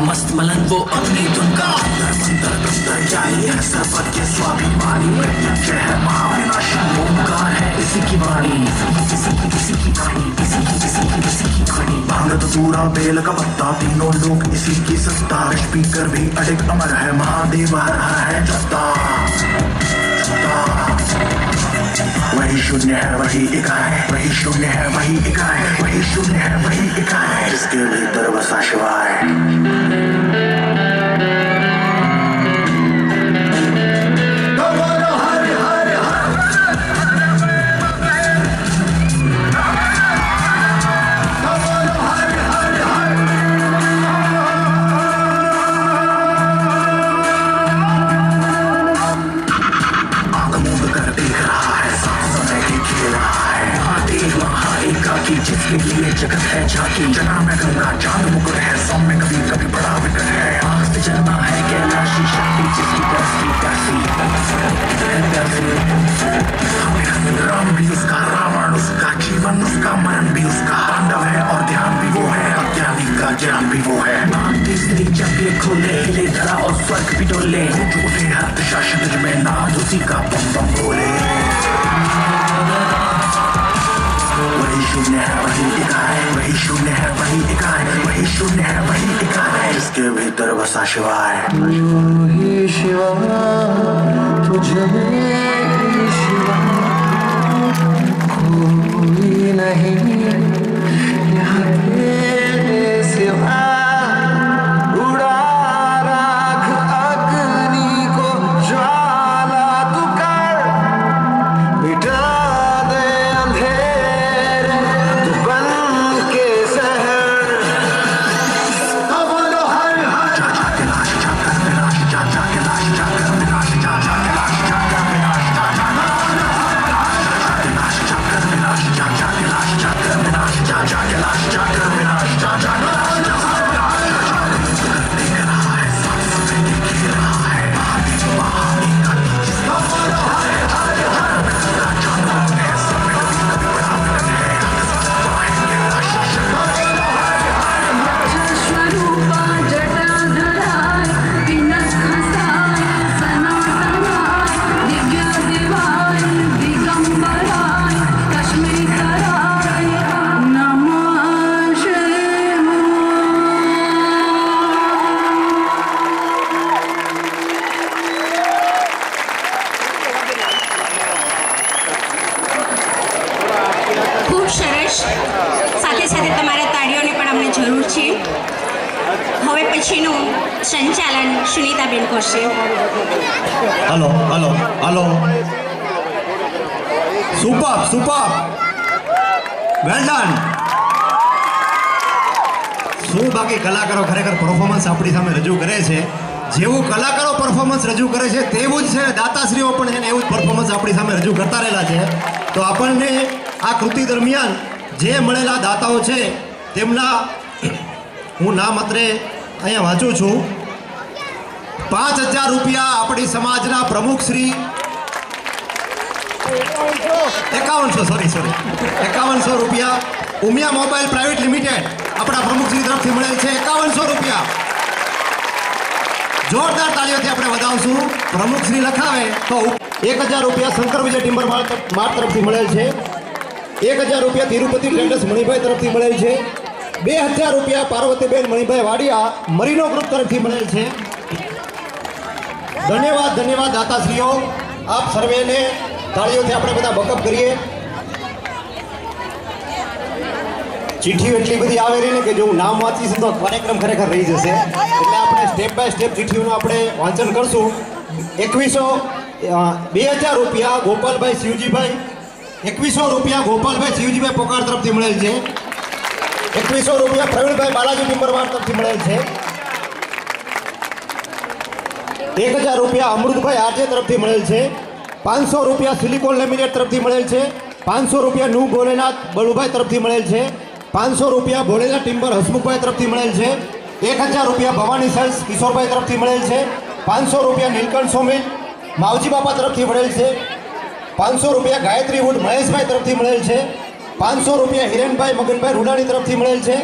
मस्त मलन वो अपनी धुन का। अंदर अंदर जाई है सरपत के स्वाभिमानी प्रत्यक्ष है है इसी की वाणी। की वाणी की की की वाणी भांगत पूरा बेल का पत्ता तीनों लोग इसी की सत्ता स्पीकर भी अडिग अमर है महादेव हर है जत्ता जत्ता वही शून्य है वही इकाई वही शून्य है वही इकाई वही शून्य है वही इकाई जिसके भीतर बसा शिवाय जीवन, उसका मरण भी, उसका पांडव है, और ध्यान भी वो है अज्ञानी का ज्ञान भी वो है। तीसरी चक्र खोले धरा और स्वर्ग भी डोले। उठे हर में नाम उसी का बम बम बोले। वही शून्य है, वही इकाई, वही शून्य है, वही इकाई, वही शून्य है, वही इकाई। जिसके भीतर बसा शिवाय। ही शिवा तुझे સંચાલન સુનીતાબેન કરશે hello hello hello super super well done શું બાકી કલાકારો ખરેખર પરફોર્મન્સ આપણી સામે રજૂ કરે છે? જેવું કલાકારો પરફોર્મન્સ રજૂ કરે છે, તેવું જ છે. દાતાશ્રીઓ પણ છે ને એવું જ પરફોર્મન્સ આપણી સામે રજૂ કરતા રહેલા છે. તો આપણને આ કૃતિ દરમિયાન જે મળેલા દાતાઓ છે, તેમના હું નામ અત્રે અહીંયા વાંચું છું. પાંચ હજાર રૂપિયા આપણી સમાજના પ્રમુખ શ્રી. એકાવનસો સોરી સોરી એકાવનસો રૂપિયા ઉમિયા મોબાઈલ પ્રાઇવેટ લિમિટેડ આપણા પ્રમુખશ્રી તરફથી મળેલ છે. એકાવનસો રૂપિયા. જોરદાર તાળીઓથી આપણે વધાવશું. પ્રમુખશ્રી લખાવે તો એક હજાર રૂપિયા શંકર વિજય ટિમ્બર માર્ટ તરફથી મળેલ છે. એક હજાર રૂપિયા તિરુપતિ ટ્રેડર્સ મણિભાઈ તરફથી મળેલ છે. બે હજાર રૂપિયા પાર્વતીબેન મણિભાઈ વાડિયા મરીનો ગ્રુપ તરફથી મળેલ છે. ધન્યવાદ ધન્યવાદ દાતાશ્રીઓ. આપ સર્વેને તાળીઓથી આપણે બધા બકઅપ કરીએ. ચિઠ્ઠીઓ એટલી બધી આવે રહી ને કે જો હું નામ વાંચીશું તો કાર્યક્રમ ખરેખર રહી જશે. એટલે આપણે સ્ટેપ બાય સ્ટેપ ચિઠ્ઠીઓનું આપણે વાંચન કરશું. એકવીસો બે હજાર રૂપિયા ગોપાલભાઈ શિવજીભાઈ, એકવીસો રૂપિયા ગોપાલભાઈ શિવજીભાઈ પોકાર તરફથી મળેલ છે. એકવીસો રૂપિયા પ્રવીણભાઈ બાલાજી ટિમ્બરવાર તરફથી મળેલ છે. એક હજાર રૂપિયા અમૃતભાઈ આરજે તરફથી મળેલ છે. પાંચસો રૂપિયા સિલિકોન લેમિનેટ તરફથી મળેલ છે. પાંચસો રૂપિયા નું ભોલેનાથ બળુભાઈ તરફથી મળેલ છે. પાંચસો રૂપિયા ભોલેનાથ ટિમ્બર હસમુખભાઈ તરફથી મળેલ છે. એક હજાર રૂપિયા ભવાની સેલ્સ કિશોરભાઈ તરફથી મળેલ છે. પાંચસો રૂપિયા નીલકંઠ સોમેન માવજી બાપા તરફથી મળેલ છે. પાંચસો રૂપિયા ગાયત્રી વુડ મહેશભાઈ તરફથી મળેલ છે. પાંચસો રૂપિયા હિરેનભાઈ મગનભાઈ રૂડાણી તરફથી મળેલ છે.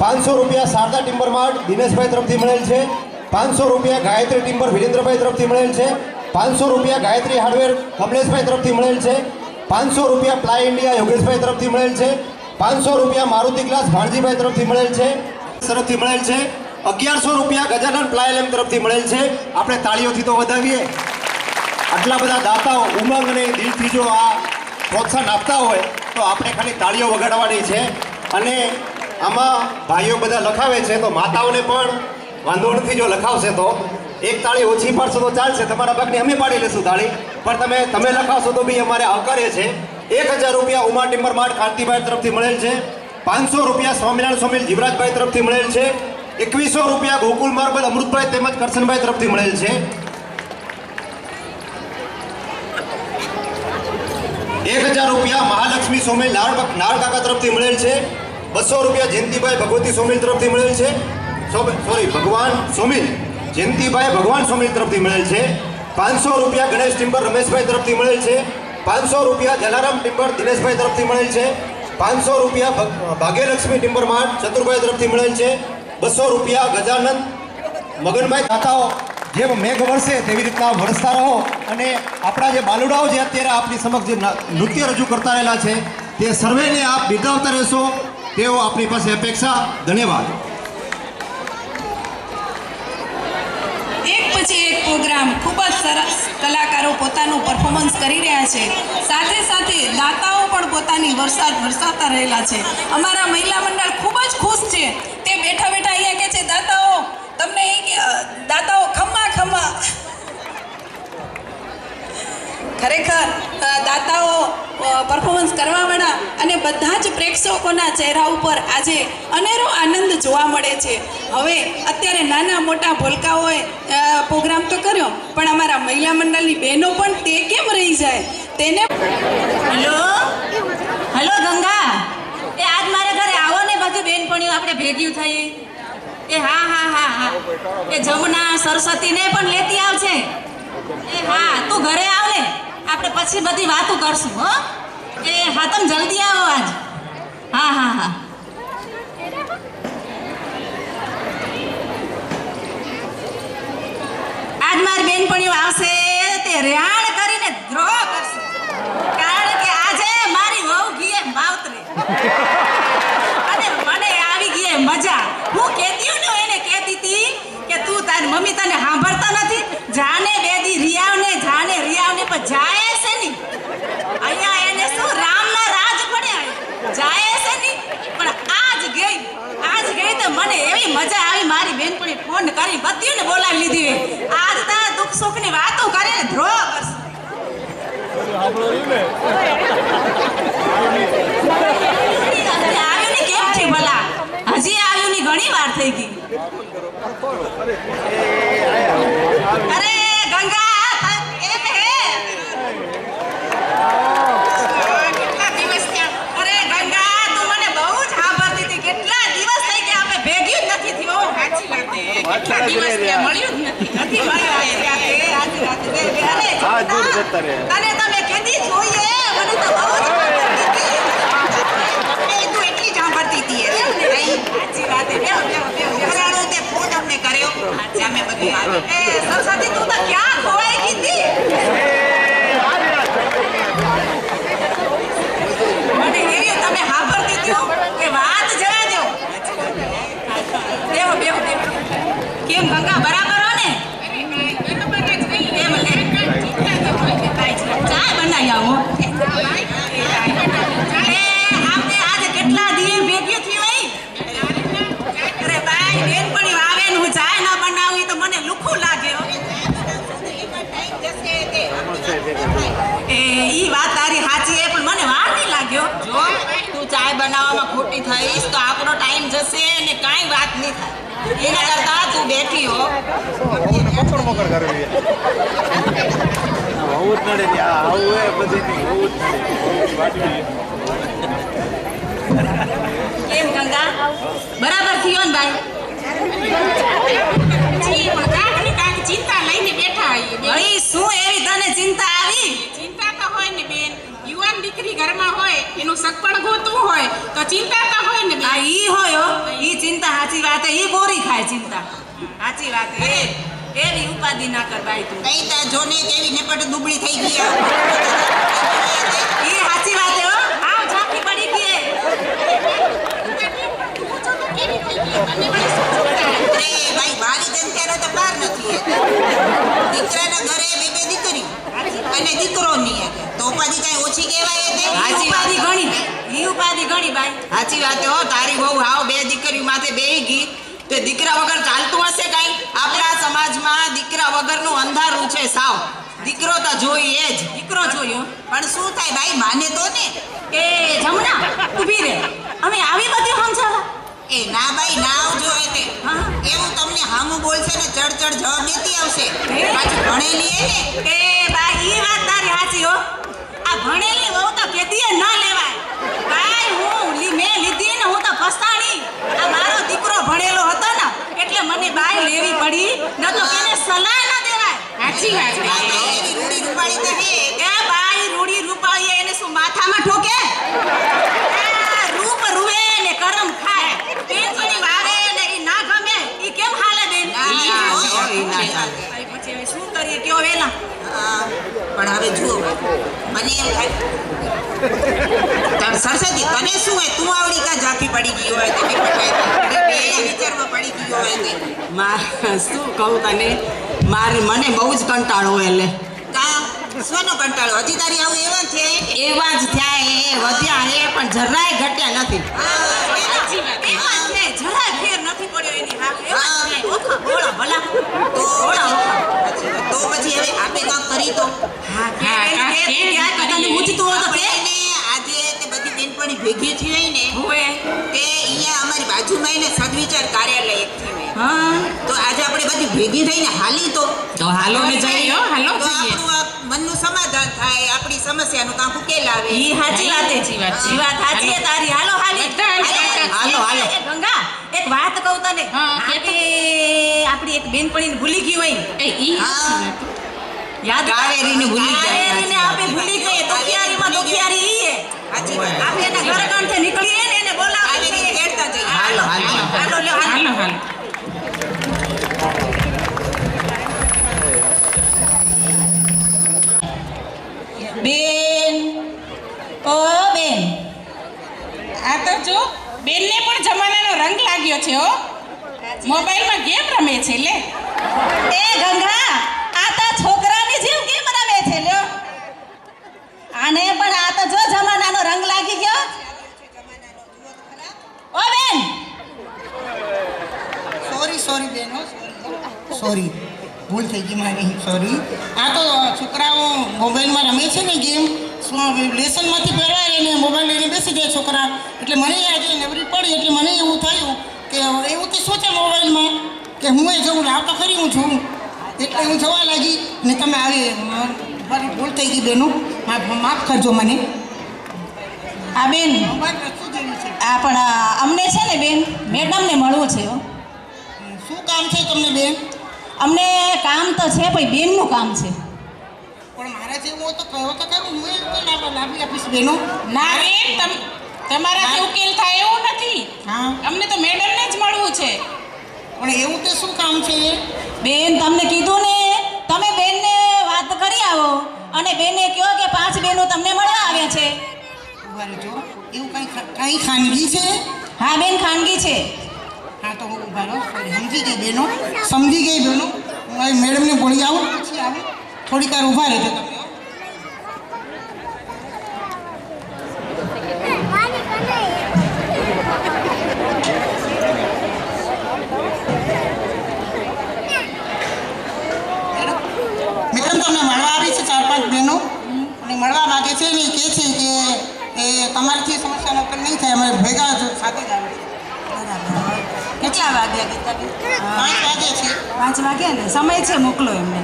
પાંચસો રૂપિયા શારદા ટિમ્બર માર્ટ દિનેશભાઈ તરફથી મળેલ છે. પાંચસો રૂપિયા ગાયત્રી ટિમ્બર વિરેન્દ્રભાઈ તરફથી મળેલ છે. પાંચસો રૂપિયા ગાયત્રી હાર્ડવેર કમલેશભાઈ તરફથી મળેલ છે. પાંચસો રૂપિયા પ્લાય ઇન્ડિયા યોગેશભાઈ તરફથી મળેલ છે. પાંચસો રૂપિયા મારુતિ ક્લાસ ભાણજીભાઈ તરફથી મળેલ છે. તરફથી મળેલ છે. અગિયારસો રૂપિયા ગજાનન પ્લાયલેમ તરફથી મળેલ છે. આપણે તાળીઓથી તો વધાવીએ. આટલા બધા દાતાઓ ઉમંગ અને દિલથી જો આ પ્રોત્સાહન આપતા હોય, તો આપણે ખાલી તાળીઓ વગાડવાની છે. અને આમાં ભાઈઓ બધા લખાવે છે, તો માતાઓને પણ વાંધો નથી, જો લખાવશે તો. એક તાળી ઓછી પાડશો તો ચાલશે, તમારા ભાગની અમે પાડી લેશું તાળી. પણ તમે તમે લખાવશો તો બી અમારે આવકાર્ય છે. એક હજાર રૂપિયા ઉમા ટિમ્બર માર્ટ કાંતિભાઈ તરફથી મળેલ છે. પાંચસો રૂપિયા સ્વામિનારાયણ સ્વામી જીવરાજભાઈ તરફથી મળેલ છે. એકવીસો રૂપિયા ગોકુલ માર્બલ અમૃતભાઈ તેમજ કરશનભાઈ તરફથી મળેલ છે. એક હજાર રૂપિયા મહાલક્ષ્મી સોમેલ નાળ નાળ કાકા તરફથી મળેલ છે. બસો રૂપિયા જયંતિભાઈ ભગવતી સોમેલ તરફથી મળેલ છે. સોરી ભગવાન સોમિલ. જયંતિભાઈ ભગવાન સ્વામી તરફથી મળેલ છે. પાંચસો રૂપિયા ગણેશ ટિમ્બર રમેશભાઈ તરફથી મળેલ છે. પાંચસો રૂપિયા જલારામ ટિમ્બર દિનેશભાઈ તરફથી મળેલ છે. પાંચસો રૂપિયા ભગ- ભાગ્યલક્ષ્મી ટિમ્બર માર્ટ ચતુરભાઈ તરફથી મળેલ છે. બસો રૂપિયા ગજાનંદ મગનભાઈ દાતાઓ જેમ મેઘ વરસે તેવી રીતના વરસતા રહો. અને આપણા જે બાલુડાઓ જે અત્યારે આપની સમક્ષ જે નૃત્ય રજૂ કરતા રહેલા છે, તે સર્વેને આપ બિરદાવતા રહેશો. તેઓ આપણી પાસે અપેક્ષા. ધન્યવાદ એક પછી એક પ્રોગ્રામ ખૂબ જ સરસ કલાકારો પોતાનું પરફોર્મન્સ કરી રહ્યા છે. સાથે સાથે દાતાઓ પણ પોતાની વરસાદ વરસાવતા રહેલા છે. અમારા મહિલા મંડળ ખૂબ જ ખુશ છે તે બેઠા બેઠા અહીંયા કે છે દાતાઓ તમને એ કે અ, દાતાઓ ખમ્મા ખમ્મા ખરેખર અ, દાતાઓ પરફોર્મન્સ કરવાવાળા અને બધા જ પ્રેક્ષકોના ચહેરા ઉપર આજે અનેરો આનંદ જોવા મળે છે. હવે અત્યારે નાના મોટા ભોલકાઓએ પ્રોગ્રામ તો કર્યો, પણ અમારા મહિલા મંડળની બહેનો પણ તે કેમ રહી જાય? તેને હલો? હલો ગંગા? એ આજ મારા ઘરે આવો ને બધી બહેનપણીઓ આપણે ભેગ્યું થઈ એ હા હા હા હા. એ જમુના સરસ્વતીને પણ લેતી આવશે એ હા, તું ઘરે આવ ને. આપણે પછી બધી વાતો કરશું, હો. એ હા, તમે જલ્દી આવો આજ. હા હા હા. આજ મારી આવશે તે રેહાણ કરીને ધ્રો કરશે. કારણ કે આજે મારી વહુ ગીએ માવતરે. અને મને આવી ગઈ મજા. હું કહેતી હું એને કહેતી હતી કે તું તારી મમ્મી તને સાંભળતા નથી જાને બેદી રિયાવને જાને રિયાવને પણ જાય છે ની અહીંયા એને શું રામના રાજ પડ્યા જાય છે ની પણ આજ ગઈ આજ ગઈ તો મને મજા આવી મારી બેનપણી ફોન કરી, બધીને બોલાવી લીધી આજ તા દુઃખ સુખની વાતો આવ્યું ની ઘણી વાર થઈ ગઈ. અરે દિવસ મળ્યું જ નથી નથી મળ્યું રાતે આજે રાતે બે- અરે જોતા. તને તમે કેદી જોઈએ મને તો બહુ જ એ તું એટલી જ સાંભળતી હતી એ. નહીં, સાચી વાત છે. બેહો, બેહો, બેહો, બેહો. તે ફોન અમને કર્યો. આજે અમે બધું આવે. એ તું તો ક્યાં ખોવાઈ ગઈ હતી? મને એવી તમે હાંભળતી હતી હો કે વાત જવા દો બેહો બેહો બેહો કેમ ગંગા બરાબર હો ને? એમ ચાય બનાવી આવો. કેટલા દિવસ ભેગી એ, ઈ વાત તારી સાચી એ પણ મને વાર લાગ્યો. તું ચાય બનાવવામાં ખોટી થઈશ તો આપણો ટાઈમ જશે ને કાંઈ વાત નહીં થાય. એના કરતા તું બેઠી હો. મોકળ મોકળ કરવી હોવું જ નડે ને આ આવું એ બધી નહીં હોવું જ નડે કેમ ગંગા? બરાબર થયો ને ભાઈ? જી, પણ કાંઈક ને કાંઈક ચિંતા લઈને બેઠા હોઈએ બેન. ભાઈ શું એવી તને ચિંતા આવી? ચિંતા તો હોય ને બેન યુવાન દીકરી ઘરમાં હોય એનું સગપણ ગોતું હોય તો ચિંતા તો હોય ને આ ઈ હોય હો. ઈ ચિંતા સાચી વાત એ ગોરી ખાય ચિંતા. સાચી વાત એ એવી ઉપાધિ ના કર બાઈ તું. કઈ તા જોને કેવી નેપટ દુબળી થઈ ગઈ ઈ સાચી વાત હે આવ ઝાંખી પડી ગઈ? અરે ભાઈ મારી જનતાનો તો બહાર નથી દીકરાના ઘરે બે બે દીકરી. અને દીકરો નહીં તો ઉપાધિ કઈ ઓછી કહેવાય તે ઉપાધિ ઘણી. ઈ ઉપાધિ ઘણી ભાઈ સાચી વાત હો. તારી બહુ હાવ બે દીકરી માથે બે ગી તે દીકરા વગર ચાલતું હશે કઈ? આપણા સમાજમાં દીકરા વગરનું અંધારું છે સાવ. દીકરો તો જોઈએ જ. દીકરો જોયો પણ શું થાય ભાઈ માને તો ને. એ જમના ઊભી રે અમે આવી બધી સમજાવા એ ના ભાઈ ના આવજો એ તે. એવું તમને હામુ બોલશે ને ચડ ચડ જવાબ દેતી આવશે. પાછી ભણેલી એ ને? એ ભાઈ ઈ વાત તારી સાચી હો. આ ભણેલી વહુ તો કેદીએ ના લેવાય. ભાઈ હું લી- મેં લીધી ને હું તો ફસાણી. આ મારો દીકરો ભણેલો હતો ને એટલે મને ભાઈ લેવી પડી. ન તો એને સલાહ ના દેવાય. સાચી વાત. આ રૂડી રૂપાળી તો હે. એ બાઈ રૂડી રૂપાળીએ એને શું માથામાં ઠોકે આ રૂપ રૂવે ને કરમ ખાય પેન્સની વાવે ને ઈ ના ગમે ઈ કેમ હાલે બેન ના, ઈ ના, ના હો, ભાઈ પછી હવે શું કરીએ? કયો વેલા? હા, પણ હવે જુઓ. મને એમ થાય તાર સરસ્વતી તને શું હોય? તું આવડી કા જાફી પડી ગઈ હોય તે વિચારમાં પડી ગયો હોય તે મારે શું કહું તને? મારે મને બહુ જ કંટાળો એટલે કા? સ્વનો કંટાળો? હજી તારી આવું એવા છે? એવા જ થયા એ વધ્યા એ પણ જરાય ઘટ્યા નથી. વાત. છે જરાય ફેર નથી પડ્યો એની હા. એમાં ઓખા ભોળા ભલા. તો ભોળા ઓખા તો પછી હવે આપે કામ કરી તો. હા કે કે કે કે ક્યાં તો તને કરીએ. મૂંઝતું હોય તો કે આપણે આજે તે બધી બેનપણી ભેગી થઈ હોય ને હોવે. તે અહીંયા અમારી બાજુમાં એને સદવિચાર કાર્યાલય એક થયું હા. તો આજે આપણે બધી ભેગી થઈને હાલી તો. તો હાલો ને જઈએ હો, હાલો જઈએ. મનનું સમાધાન થાય આપણી સમસ્યાનું કામ ઉકેલ આવે. ઈ સાચી વાત છે સાચી વાત. વાત સાચી છે તારી. હાલો હાલી. હાલો, હાલો. ગંગા એક વાત કહું તને. કે આપણી એક બેનપણીને ભૂલી ગઈ હોય. એ ઈ. યાદ કાવેરીને ભૂલી ગયા. કાવેરીને આપણે ભૂલી ગઈ. દુખિયારીમાં દુખિયારી ઈ હે સાચી વાત આપણે એના ઘર કાંઠે નીકળીએ ને એને બોલાવીએ. હાલો હાલો હાલો. હાલો હાલો. બેન. ઓ, બેન. આ તો જો બેનને પણ જમાનાનો રંગ લાગ્યો છે, હો. મોબાઈલમાં ગેમ રમે છે, લે. એ ગંગા, આ તો છોકરાની જેમ કેમ રમે છે, લ્યો. આને પણ આ તો જો જમાનાનો રંગ લાગી ગયો. ઓ, બેન. સોરી સોરી બેન સોરી ભૂલ થઈ ગઈ મારી. સોરી આ તો મોબાઈલમાં રમે છે ને ગેમ લેસનમાંથી પહેરાય અને મોબાઈલ લઈને બેસી જાય છોકરા. એટલે મને આજે નબળી પડી એટલે મને એવું થયું કે એવું તો શું છે મોબાઈલમાં? કે હું એ જવું લાવ તો ખરી હું છું એટલે હું જવા લાગી ને તમે આવી મારી ભૂલ થઈ ગઈ બેનું. માફ માફ કરજો મને. આ બેન મોબાઈલ વસ્તુ જેવી છે આ પણ અમને છે ને બેન મેડમને મળવું છે. શું કામ છે તમને બેન? અમને કામ તો છે પણ બેનનું કામ છે. પણ મારા જેવું હોય તો કહો તો ખરું. હું એ તો લાભ લાભી આપીશ બેનો. ના રે તમ જે ઉકેલ થાય એવું નથી. હા. અમને તો મેડમને જ મળવું છે. પણ એવું તો શું કામ છે? બેન તમને કીધું ને. તમે બેનને વાત કરી આવો. અને બેને કહો કે પાંચ બેનો તમને મળવા આવે છે. જો એવું કંઈ કંઈ ખાનગી છે? હા બેન ખાનગી છે. હા તો હું ઊભા રહો. સમજી ગઈ બેનો. સમજી ગઈ બેનો. હું મેડમને બોલી આવું. પછી આવું. થોડીક વાર ઊભા રહેજો તમે મળવા આવી છે ચાર પાંચ બહેનો? અને મળવા માગે છે ને એ કહે છે કે એ તમારાથી સમસ્યાનો ઉકેલ નહીં થાય અમે ભેગા સાથે જ કેટલા વાગ્યા પાંચ વાગે છે. પાંચ વાગ્યા ને? સમય છે મોકલો એમને.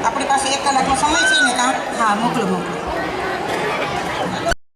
આપણી પાસે એક કલાકનો સમય છે ને કામ હા મોકલો મોકલો.